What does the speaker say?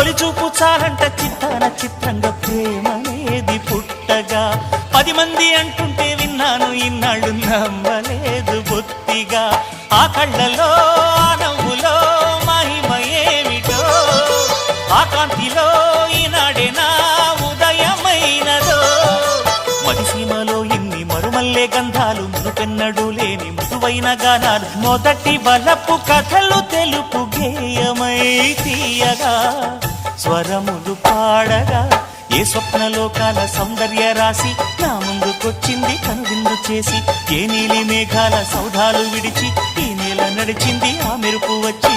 తొలి చూపు చాలంట చిత్తాన చిత్రంగా ప్రేమనేది పుట్టగా. పది మంది అంటుంటే విన్నాను ఇన్నాళ్ళు నమ్మలేదు బొత్తిగా. ఆ కళ్ళలో ఆ నవ్వులో మహిమ ఏమిటో? ఆ కాంతిలో ఈనాడే నా ఉదయమైనదో? మదిసీమలో ఇన్ని మరుమల్లే గంధాలు మునుపెన్నడు లేని మృదువైన గానాలు. మొదటి బలపు కథలు తెలుపు గేయమై తీయగా స్వరములు పాడగా ఏ స్వప్నలోకాల సౌందర్య రాశి నా ముందుకొచ్చింది కనువిందు చేసి ఏ నీలి మేఘాల సౌధాలు విడిచి ఈ నేల నడిచింది ఆ మెరుపు వచ్చి.